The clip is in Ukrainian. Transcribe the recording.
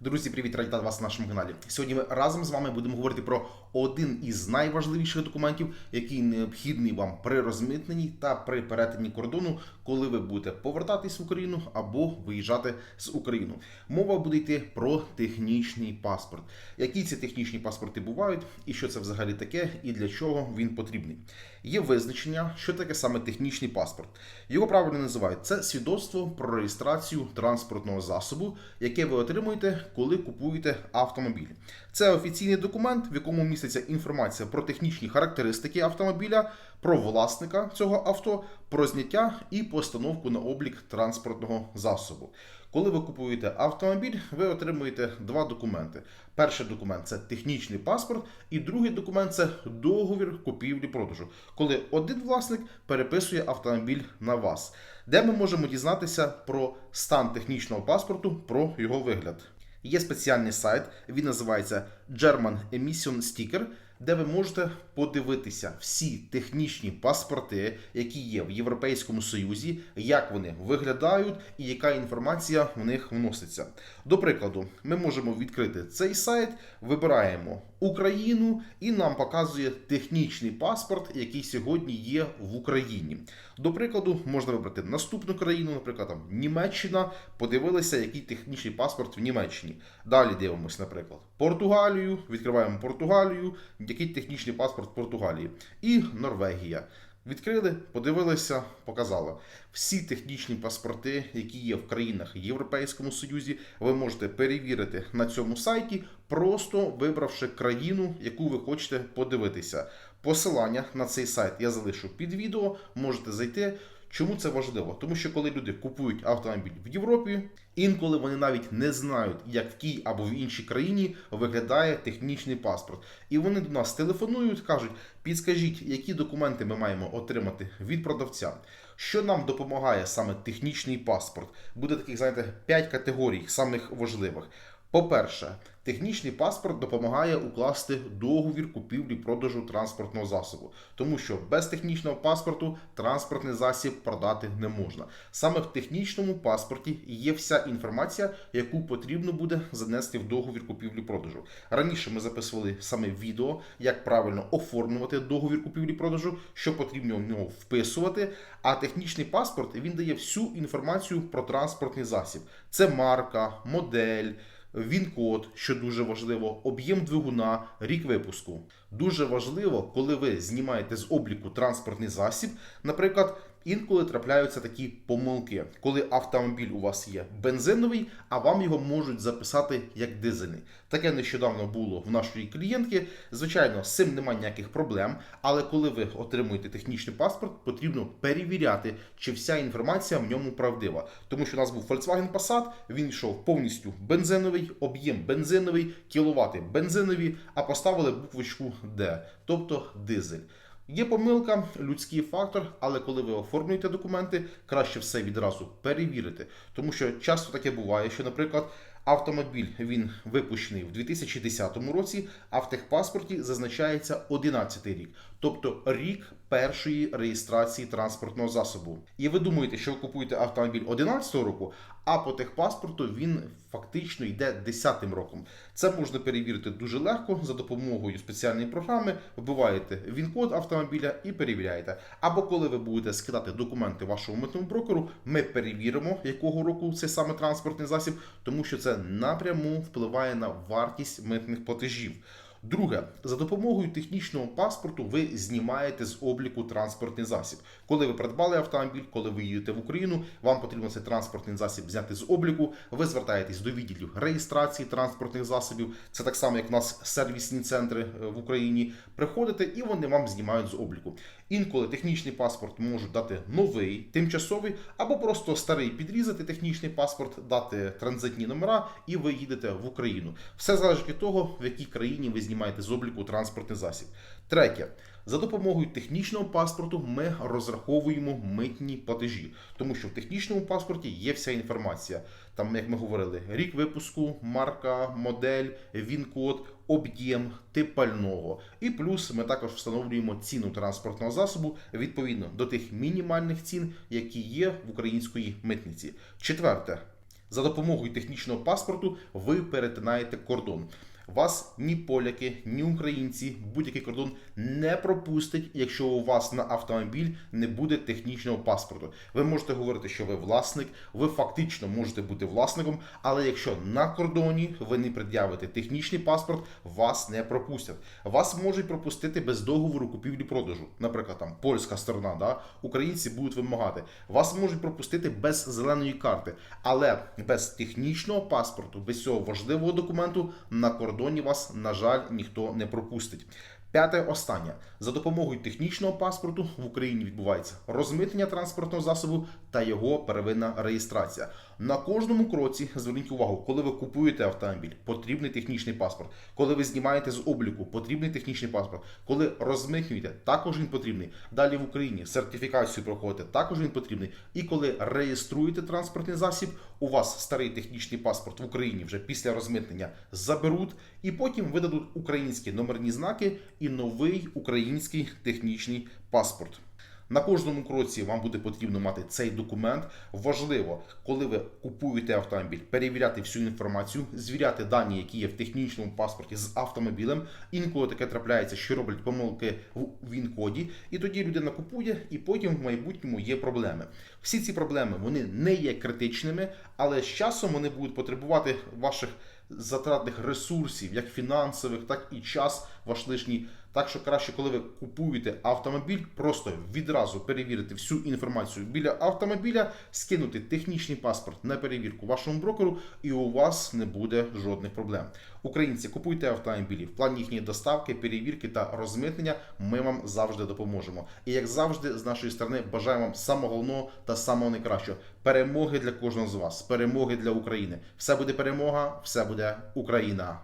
Друзі, привіт, раді вас на нашому каналі. Сьогодні ми разом з вами будемо говорити про один із найважливіших документів, який необхідний вам при розмитненні та при перетині кордону, коли ви будете повертатись в Україну або виїжджати з України. Мова буде йти про технічний паспорт. Які ці технічні паспорти бувають, і що це взагалі таке, і для чого він потрібний. Є визначення, що таке саме технічний паспорт. Його правильно називають це свідоцтво про реєстрацію транспортного засобу, яке ви отримуєте, коли купуєте автомобіль. Це офіційний документ, в якому міститься інформація про технічні характеристики автомобіля, про власника цього авто, про зняття і постановку на облік транспортного засобу. Коли ви купуєте автомобіль, ви отримуєте два документи. Перший документ це технічний паспорт, і другий документ це договір купівлі-продажу, коли один власник переписує автомобіль на вас, де ми можемо дізнатися про стан технічного паспорту, про його вигляд. Є спеціальний сайт, він називається German Emission Sticker, де ви можете подивитися всі технічні паспорти, які є в Європейському Союзі, як вони виглядають і яка інформація в них вноситься. До прикладу, ми можемо відкрити цей сайт, вибираємо Україну і нам показує технічний паспорт, який сьогодні є в Україні. До прикладу, можна вибрати наступну країну, наприклад, там Німеччина, подивилися, який технічний паспорт в Німеччині. Далі дивимося, наприклад, Португалію, відкриваємо Португалію, який технічний паспорт Португалії, і Норвегія. Відкрили, подивилися, показали. Всі технічні паспорти, які є в країнах Європейському Союзі, ви можете перевірити на цьому сайті, просто вибравши країну, яку ви хочете подивитися. Посилання на цей сайт я залишу під відео, можете зайти. Чому це важливо? Тому що коли люди купують автомобіль в Європі, інколи вони навіть не знають, як в тій або в іншій країні виглядає технічний паспорт. І вони до нас телефонують, кажуть: підскажіть, які документи ми маємо отримати від продавця. Що нам допомагає саме технічний паспорт? Буде таких, знаєте, 5 категорій, самих важливих. По-перше, технічний паспорт допомагає укласти договір купівлі-продажу транспортного засобу, тому що без технічного паспорту транспортний засіб продати не можна. Саме в технічному паспорті є вся інформація, яку потрібно буде занести в договір купівлі-продажу. Раніше ми записували саме відео, як правильно оформлювати договір купівлі-продажу, що потрібно в нього вписувати. А технічний паспорт він дає всю інформацію про транспортний засіб: це марка, модель. Він-код, що дуже важливо, об'єм двигуна, рік випуску. Дуже важливо, коли ви знімаєте з обліку транспортний засіб, наприклад, інколи трапляються такі помилки, коли автомобіль у вас є бензиновий, а вам його можуть записати як дизельний. Таке нещодавно було в нашої клієнтки. Звичайно, з цим немає ніяких проблем, але коли ви отримуєте технічний паспорт, потрібно перевіряти, чи вся інформація в ньому правдива. Тому що у нас був Volkswagen Passat, він йшов повністю бензиновий, об'єм бензиновий, кіловати бензинові, а поставили буквочку D, тобто дизель. Є помилка, людський фактор, але коли ви оформлюєте документи, краще все відразу перевірити. Тому що часто таке буває, що, наприклад, автомобіль він випущений в 2010 році, а в техпаспорті зазначається 11 рік, тобто рік першої реєстрації транспортного засобу. І ви думаєте, що ви купуєте автомобіль 11-го року, а по техпаспорту він фактично йде 10-м роком. Це можна перевірити дуже легко за допомогою спеціальної програми. Вбиваєте він-код автомобіля і перевіряєте. Або коли ви будете скидати документи вашому митному брокеру, ми перевіримо, якого року це саме транспортний засіб, тому що це напряму впливає на вартість митних платежів. Друге, за допомогою технічного паспорту ви знімаєте з обліку транспортний засіб. Коли ви придбали автомобіль, коли ви їдете в Україну, вам потрібно цей транспортний засіб зняти з обліку. Ви звертаєтесь до відділів реєстрації транспортних засобів. Це так само, як у нас сервісні центри е, в Україні. Приходите і вони вам знімають з обліку. Інколи технічний паспорт можуть дати новий, тимчасовий, або просто старий підрізати технічний паспорт, дати транзитні номера, і ви їдете в Україну. Все залежить від того, в якій країні ви знімаєте з обліку транспортний засіб. Третє. За допомогою технічного паспорту ми розраховуємо митні платежі, тому що в технічному паспорті є вся інформація. Там, як ми говорили, рік випуску, марка, модель, він-код, об'єм, тип пального. І плюс ми також встановлюємо ціну транспортного засобу відповідно до тих мінімальних цін, які є в української митниці. Четверте. За допомогою технічного паспорту ви перетинаєте кордон. Вас ні поляки, ні українці будь-який кордон не пропустять, якщо у вас на автомобіль не буде технічного паспорту. Ви можете говорити, що ви власник, ви фактично можете бути власником, але якщо на кордоні ви не пред'явите технічний паспорт, вас не пропустять. Вас можуть пропустити без договору купівлі-продажу. Наприклад, там польська сторона, да? українці будуть вимагати. Вас можуть пропустити без зеленої карти, але без технічного паспорту, без цього важливого документу на кордоні вас, на жаль, ніхто не пропустить. П'яте останнє за допомогою технічного паспорту в Україні відбувається розмитнення транспортного засобу та його первинна реєстрація. На кожному кроці зверніть увагу, коли ви купуєте автомобіль, потрібний технічний паспорт. Коли ви знімаєте з обліку, потрібний технічний паспорт. Коли розмитнюєте, також він потрібний. Далі в Україні сертифікацію проходите, також він потрібний. І коли реєструєте транспортний засіб, у вас старий технічний паспорт в Україні вже після розмитнення заберуть, і потім видадуть українські номерні знаки і новий український технічний паспорт. На кожному кроці вам буде потрібно мати цей документ. Важливо, коли ви купуєте автомобіль, перевіряти всю інформацію, звіряти дані, які є в технічному паспорті з автомобілем. Інколи таке трапляється, що роблять помилки в він-коді, і тоді людина купує, і потім в майбутньому є проблеми. Всі ці проблеми вони не є критичними, але з часом вони будуть потребувати ваших затратних ресурсів, як фінансових, так і час ваш лишній. Так що краще, коли ви купуєте автомобіль, просто відразу перевірити всю інформацію біля автомобіля, скинути технічний паспорт на перевірку вашому брокеру, і у вас не буде жодних проблем. Українці, купуйте автомобілі в плані їхньої доставки, перевірки та розмитнення. Ми вам завжди допоможемо. І як завжди, з нашої сторони бажаємо вам самого головного та самого найкращого перемоги для кожного з вас, перемоги для України. Все буде перемога, все буде Україна.